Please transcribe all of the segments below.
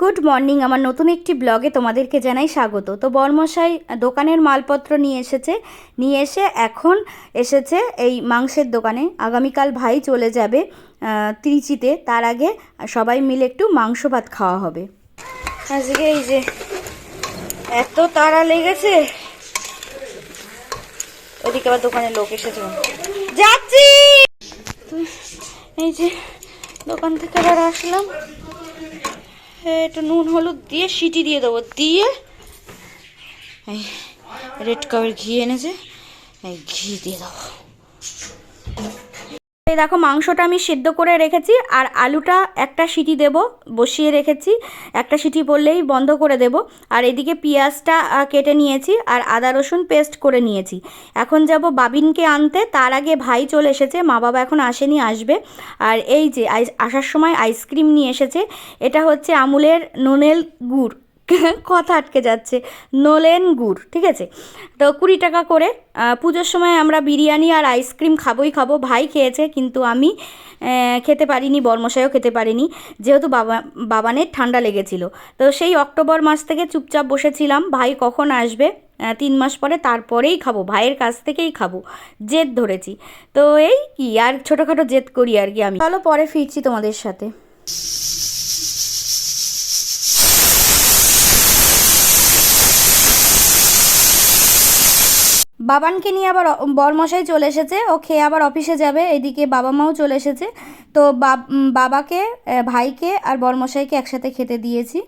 Good morning আমার নতুন একটি ব্লগে তোমাদেরকে জানাই স্বাগত। তো বর্মশাই, দোকানের মালপত্র নিয়ে এসেছে। নিয়ে এসে এখন এসেছে এই মাংসের দোকানে। আগামীকাল ভাই চলে যাবে ত্রিচিতে তার আগে সবাই মিলে একটু মাংস ভাত খাওয়া হবে। আজকে এই যে এত তাড়া লেগেছে। ওদিকে আবার দোকানে লোক এসেছে। যাচ্ছি! এই যে দোকান থেকে আবার আসলাম। একটু নুন, হলুদ দিয়ে সিটি দিয়ে দেবো। দিয়ে এই রেড কাপের ঘি এনেছে, এই ঘি দিয়ে দেবো। এই দেখো মাংসটা আমি সিদ্ধ করে রেখেছি আর আলুটা একটা সিটি দেব, বসিয়ে রেখেছি। একটা সিটি পড়লেই বন্ধ করে দেব। আর এদিকে পেঁয়াজটা কেটে নিয়েছি আর আদা রসুন পেস্ট করে নিয়েছি। এখন যাব বাবিনকে আনতে, তার আগে ভাই চলে এসেছে, মা বাবা এখন আসেনি, আসবে। আর এই যে আসার সময় আইসক্রিম নিয়ে এসেছে। এটা হচ্ছে আমুলের নোনেল গুড়। কথা আটকে যাচ্ছে। নোলেন গুড়, ঠিক আছে? তো কুড়ি টাকা করে পুজোর সময় আমরা বিরিয়ানি আর আইসক্রিম খাবোই খাব। ভাই খেয়েছে, কিন্তু আমি খেতে পারিনি, বর্মশাইও খেতে পারিনি। যেহেতু বাবা, বাবানের ঠান্ডা লেগেছিল। তো সেই অক্টোবর মাস থেকে চুপচাপ বসেছিলাম। ভাই কখন আসবে? তিন মাস পরে তারপরেই খাব। ভাইয়ের কাছ থেকেই খাব। জেদ ধরেছি। তো এই কি? আর ছোটোখাটো জেদ করি আর কি আমি। চলো পরে ফিরছি তোমাদের সাথে। বাবানকে নিয়ে আবার বরমশাই চলে এসেছে। ও খেয়ে আবার অফিসে যাবে। এদিকে বাবা মাও চলে এসেছে। তো বাব- বাবাকে ভাইকে আর বরমশাইকে একসাথে খেতে দিয়েছি।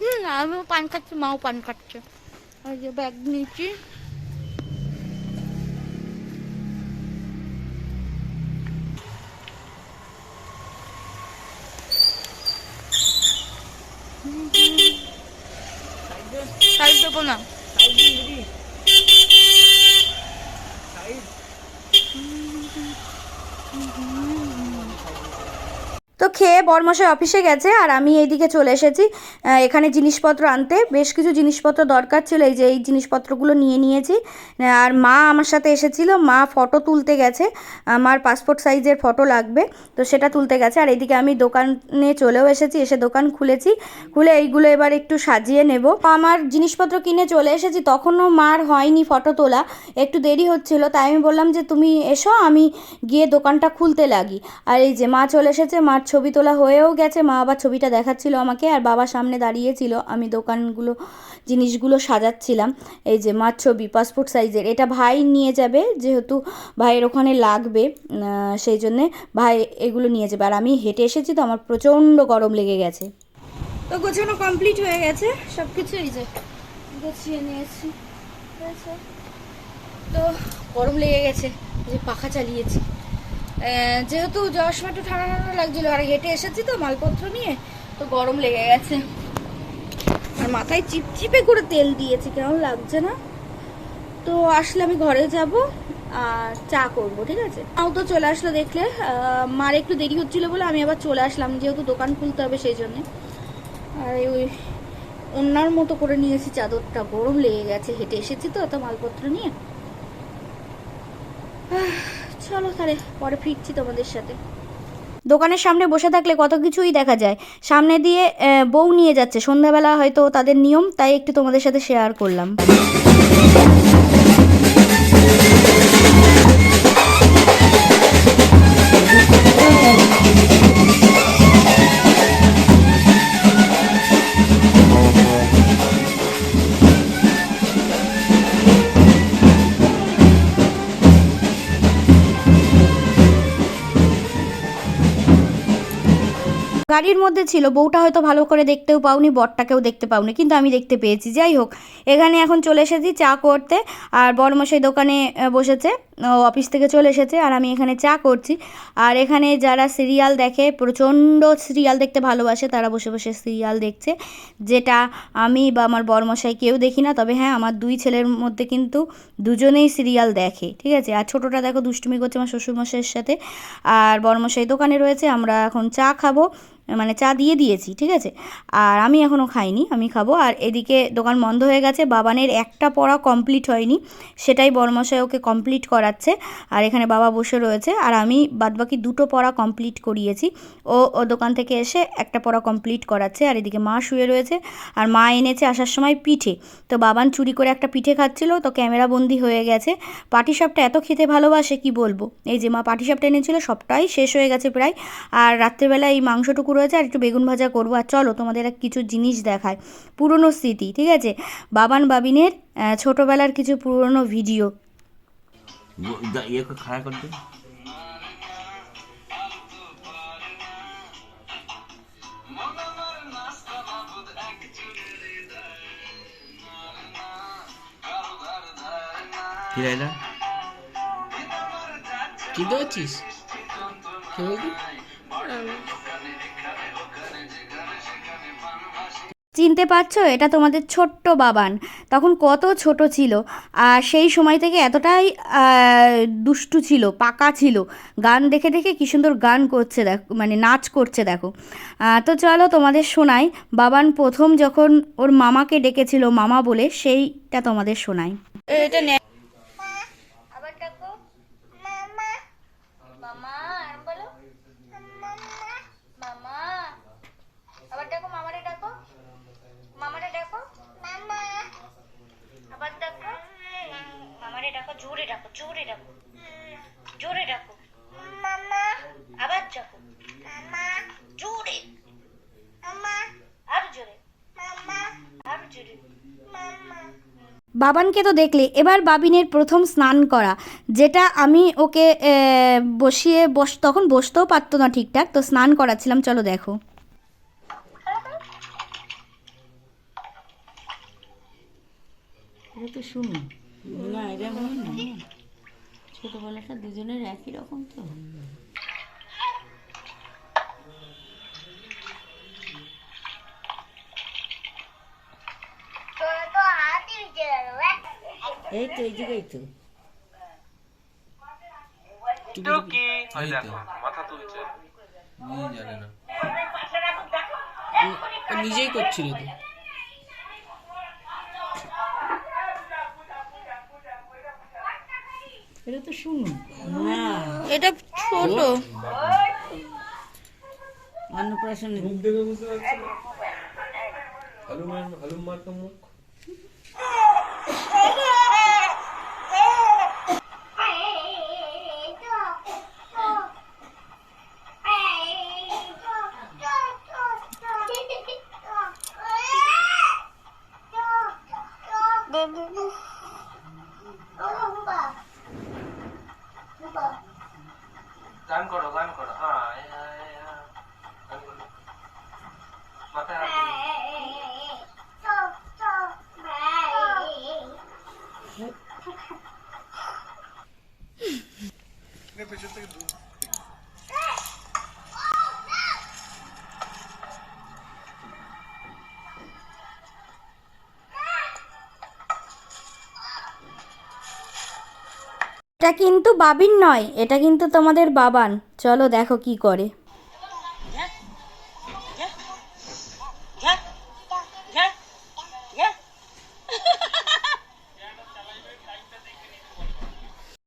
হুম, আমিও পান খাচ্ছি, মাও পান খাচ্ছে। আর ব্যাগ নিয়েছি। সাইড দেবো না। তো খেয়ে বরমশাই অফিসে গেছে আর আমি এইদিকে চলে এসেছি। এখানে জিনিসপত্র আনতে। বেশ কিছু জিনিসপত্র দরকার ছিল, এই যে এই জিনিসপত্রগুলো নিয়ে নিয়েছি। আর মা আমার সাথে এসেছিল। মা ফটো তুলতে গেছে। আমার পাসপোর্ট সাইজের ফটো লাগবে, তো সেটা তুলতে গেছে। আর এদিকে আমি দোকানে চলেও এসেছি, এসে দোকান খুলেছি। খুলে এইগুলো এবার একটু সাজিয়ে নেব। আমার জিনিসপত্র কিনে চলে এসেছি। তখনও মার হয়নি ফটো তোলা। একটু দেরি হচ্ছিল, তাই আমি বললাম যে, তুমি এসো, আমি গিয়ে দোকানটা খুলতে লাগি। আর এই যে মা চলে এসেছে, মার ছবি তোলা হয়েও গেছে। মা আবার ছবিটা দেখাচ্ছিল আমাকে আর বাবা সামনে দাঁড়িয়েছিল। আমি দোকানগুলো, জিনিসগুলো সাজাচ্ছিলাম। এই যে মার ছবি পাসপোর্ট সাইজের এটা ভাই নিয়ে যাবে, যেহেতু ভাইয়ের ওখানে লাগবে সেই জন্যে ভাই এগুলো নিয়ে যাবে। আর আমি হেঁটে এসেছি তো, আমার প্রচণ্ড গরম লেগে গেছে। তো গোছানো কমপ্লিট হয়ে গেছে। সব কিছু এই যে গুছিয়ে নিয়েছি। তো গরম লেগে গেছে, যে পাখা চালিয়েছি। যেহেতু যাওয়ার সময় একটু ঠান্ডা ঠান্ডা লাগছিল, আর হেঁটে এসেছি তো মালপত্র নিয়ে, তো গরম লেগে গেছে। আর মাথায় চিপচিপে করে তেল দিয়েছি, কেমন লাগছে না? তো আসলে আমি ঘরে যাব, আর চা করব, ঠিক আছে? মাও তো চলে আসলো দেখলে মার একটু দেরি হচ্ছিল বলে আমি আবার চলে আসলাম, যেহেতু দোকান খুলতে হবে সেই জন্যে। আর ওই অন্যার মতো করে নিয়েছি চাদরটা, গরম লেগে গেছে, হেঁটে এসেছি তো অত মালপত্র নিয়ে। চলো তাহলে, পরে ফিরছি তোমাদের সাথে। দোকানের সামনে বসে থাকলে কত কিছুই দেখা যায়। সামনে দিয়ে বউ নিয়ে যাচ্ছে। সন্ধ্যাবেলা হয়তো তাদের নিয়ম, তাই একটু তোমাদের সাথে শেয়ার করলাম। মধ্যে ছিল, বউটা হয়তো ভালো করে দেখতেও পাওনি, বরটাকেও দেখতে পাওনি, কিন্তু আমি দেখতে পেয়েছি। যাই হোক, এখানে এখন চলে এসেছি চা করতে, আর বড়মশাই দোকানে বসেছে অফিস থেকে চলে এসেছে, আর আমি এখানে চা করছি। আর এখানে যারা সিরিয়াল দেখে, প্রচণ্ড সিরিয়াল দেখতে ভালোবাসে, তারা বসে বসে সিরিয়াল দেখছে, যেটা আমি বা আমার বড়মশাই কেউ দেখি না, তবে হ্যাঁ আমার দুই ছেলের মধ্যে কিন্তু দুজনেই সিরিয়াল দেখে, ঠিক আছে? আর ছোটোটা দেখো, দুষ্টুমি করছে আমার শ্বশুরমশাইয়ের সাথে, আর বড়মশাই দোকানে রয়েছে, আমরা এখন চা খাব মানে চা দিয়ে দিয়েছি, ঠিক আছে? আর আমি এখনও খাইনি, আমি খাব। আর এদিকে দোকান বন্ধ হয়ে গেছে, বাবানের একটা পড়া কমপ্লিট হয়নি, সেটাই বড়মশাই ওকে কমপ্লিট করাচ্ছে। আর এখানে বাবা বসে রয়েছে, আর আমি বাদবাকি দুটো পড়া কমপ্লিট করিয়েছি। ও ও দোকান থেকে এসে একটা পড়া কমপ্লিট করাচ্ছে, আর এদিকে মা শুয়ে রয়েছে, আর মা এনেছে আসার সময় পিঠে। তো বাবান চুরি করে একটা পিঠে খাচ্ছিল, তো ক্যামেরা বন্দি হয়ে গেছে। পাটিসাপটা এত খেতে ভালোবাসে, কি বলব? এই যে মা পাটিসাপটা এনেছিল, সবটাই শেষ হয়ে গেছে প্রায়। আর রাত্রেবেলা এই মাংসটুকু রয়েছে আর একটু বেগুন ভাজা করব। আর চলো তোমাদের কিছু জিনিস দেখায় পুরনো স্মৃতি, ঠিক আছে? বাবান বাবিনের ছোটবেলার কিছু পুরনো ভিডিও। কি রাইলা কি চিনতে পারছ? এটা তোমাদের ছোট্ট বাবান। তখন কত ছোট ছিল। আর সেই সময় থেকে এতটাই দুষ্টু ছিল, পাকা ছিল। গান দেখে দেখে কী সুন্দর গান করছে দেখো মানে নাচ করছে দেখো। তো চলো তোমাদের শোনাই। বাবান প্রথম যখন ওর মামাকে ডেকেছিল, মামা বলে, সেইটা তোমাদের শোনাই। এটা আবার ডাকো মামা মামা আর বলো মামা আবার ডাকো মামারে ডাকো মামারে ডাকো মামা আবার ডাকো মামারে ডাকো জোরে ডাকো জোরে ডাকো। জোরে ডাকো। মামা। আবার ডাকো। মামা। জোরে। মামা। আর জোরে। মামা। আর জোরে। মামা। বাবানকে তো দেখলে এবার বাবিনের প্রথম স্নান করা যেটা আমি ওকে বসিয়ে বস তখন বসতেও পারতো না ঠিকঠাক তো স্নান করাচ্ছিলাম চলো দেখো। তো শুনুন না এটা হয় না ছোটোবেলাটা দুজনের একই রকম তো। এই তো এই জায়গায় তো। এই মাথা তুলছে। জানে না। ও- ও নিজেই করছিল তো। এটা তো শুনুন। না। এটা ছোট। অন্নপ্রাশনে। মুখ দেখে বুঝতে পারছি না হালুম হালুম মার্কা মুখ? এটা কিন্তু বাবির নয় এটা কিন্তু তোমাদের বাবান। চলো দেখো কি করে।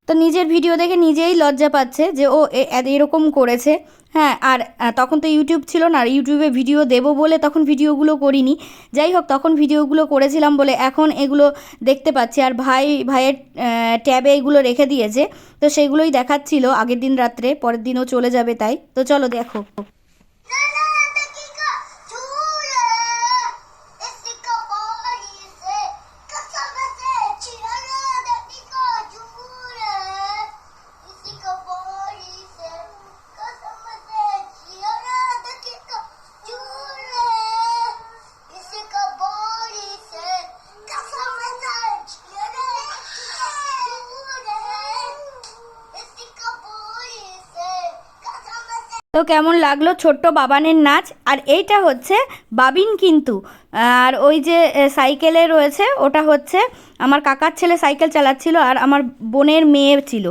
তো নিজের ভিডিও দেখে নিজেই লজ্জা পাচ্ছে যে, ও এরকম করেছে। হ্যাঁ আর তখন তো ইউটিউব ছিল না, আর ইউটিউবে ভিডিও দেব বলে তখন ভিডিওগুলো করিনি। যাই হোক, তখন ভিডিওগুলো করেছিলাম বলে এখন এগুলো দেখতে পাচ্ছি। আর ভাই, ভাইয়ের ট্যাবে এগুলো রেখে দিয়েছে। তো সেগুলোই দেখাচ্ছিল আগের দিন রাত্রে, পরের দিনও চলে যাবে তাই। তো চলো দেখো। তো কেমন লাগল ছোট্ট বাবানের নাচ? আর এইটা হচ্ছে বাবিন কিন্তু। আর ওই যে সাইকেলে রয়েছে, ওটা হচ্ছে আমার কাকার ছেলে সাইকেল চালাচ্ছিল আর আমার বোনের মেয়ে ছিল।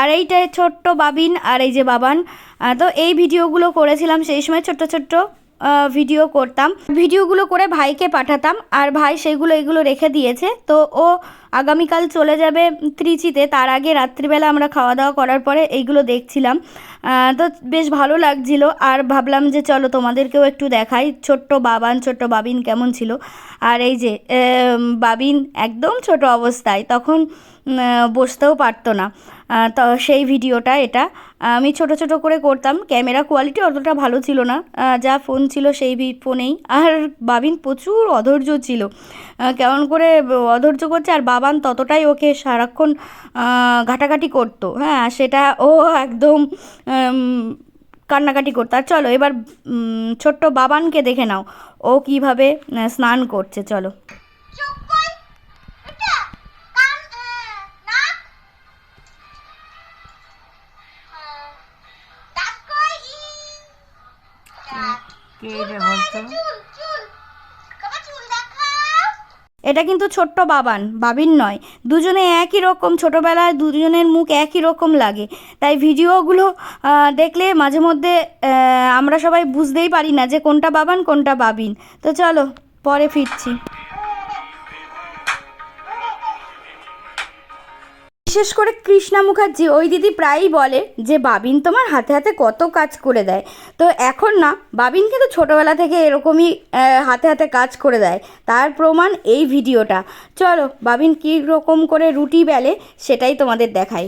আর এইটা ছোট্ট বাবিন আর এই যে বাবান। তো এই ভিডিওগুলো করেছিলাম সেই সময় ছোট্ট ছোট্ট। ভিডিও করতাম। ভিডিওগুলো করে ভাইকে পাঠাতাম, আর ভাই সেগুলো এগুলো রেখে দিয়েছে। তো ও আগামীকাল চলে যাবে ত্রিচিতে, তার আগে রাত্রিবেলা আমরা খাওয়া দাওয়া করার পরে এইগুলো দেখছিলাম। তো বেশ ভালো লাগছিল, আর ভাবলাম যে চলো তোমাদেরকেও একটু দেখাই। ছোট্ট বাবান, ছোট্ট বাবিন কেমন ছিল? আর এই যে বাবিন একদম ছোট অবস্থায়, তখন বসতেও পারতো না। তো, সেই ভিডিওটা এটা। আমি ছোট ছোট করে করতাম, ক্যামেরা কোয়ালিটি অতটা ভালো ছিল না। যা ফোন ছিল সেই ফোনেই আর বাবিন প্রচুর অধৈর্য ছিল। কেমন করে অধৈর্য করছে, আর বাবান ততটাই ওকে সারাক্ষণ ঘাটাঘাটি করতো। হ্যাঁ সেটা ও একদম কান্নাকাটি করতো। আর চলো, এবার ছোট্ট বাবানকে দেখে নাও। ও কীভাবে স্নান করছে, চলো। দেখাও এটা কিন্তু ছোট্ট বাবান, বাবিন নয়। দুজনে একই রকম ছোটোবেলায়, দুজনের মুখ একই রকম লাগে। তাই ভিডিওগুলো দেখলে মাঝে মধ্যে আমরা সবাই বুঝতেই পারি না যে কোনটা বাবান, কোনটা বাবিন। তো চলো, পরে ফিরছি। বিশেষ করে কৃষ্ণা মুখার্জি ওই দিদি প্রায়ই বলে যে বাবিন তোমার হাতে হাতে কত কাজ করে দেয়। তো এখন না বাবিন কিন্তু ছোটোবেলা থেকে এরকমই হাতে হাতে কাজ করে দেয়। তার প্রমাণ এই ভিডিওটা। চলো বাবিন কী রকম করে রুটি বেলে সেটাই তোমাদের দেখাই।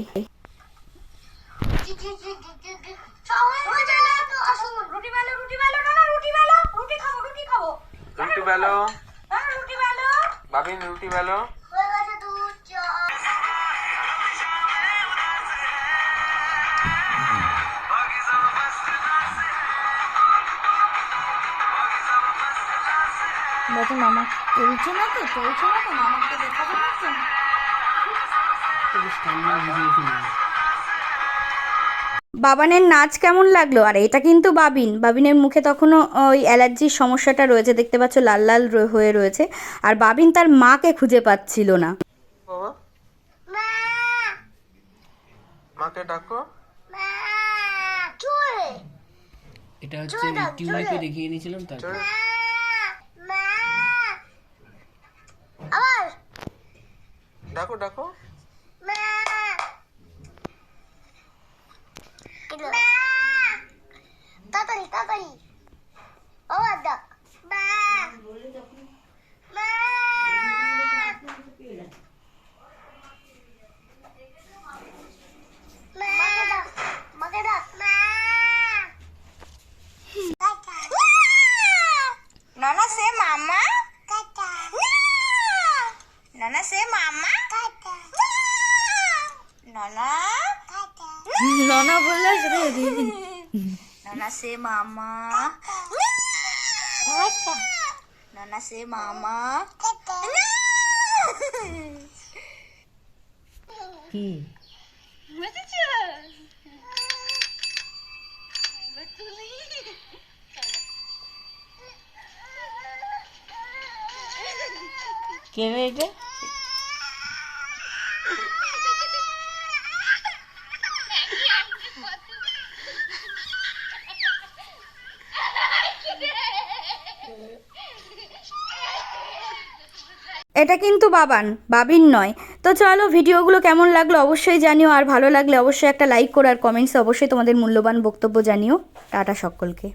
রুটি বেলো। রুটি বেলো। বলছে মামা চলছে না তো চলছে না তো মামাকে দেখাবো না তো বাবানের নাচ কেমন লাগল? আর এটা কিন্তু বাবিন। বাবিনের মুখে তখনও ওই অ্যালার্জির সমস্যাটা রয়েছে দেখতে পাচ্ছ লাল লাল হয়ে রয়েছে। আর বাবিন তার মাকে খুঁজে পাচ্ছিল না। মাকে ডাকো। এটা হচ্ছে দেখিয়ে দিয়েছিলাম তারপর আবার ডাকো ডাকো তাড়াতাড়ি তাড়াতাড়ি আবার ডাক মাকে ডাক মাকে ডাক নানা সে মামা নানা সে মামা নানা ননা বললে নানা সে মামা নানা সে মামা কি কে রে এটা এটা কিন্তু বাবান, বাবিন নয়। তো চলো ভিডিওগুলো কেমন লাগল অবশ্যই জানিও, আর ভালো লাগলে অবশ্যই একটা লাইক করো, আর কমেন্টসে অবশ্যই তোমাদের মূল্যবান বক্তব্য জানিও। টাটা সকলকে।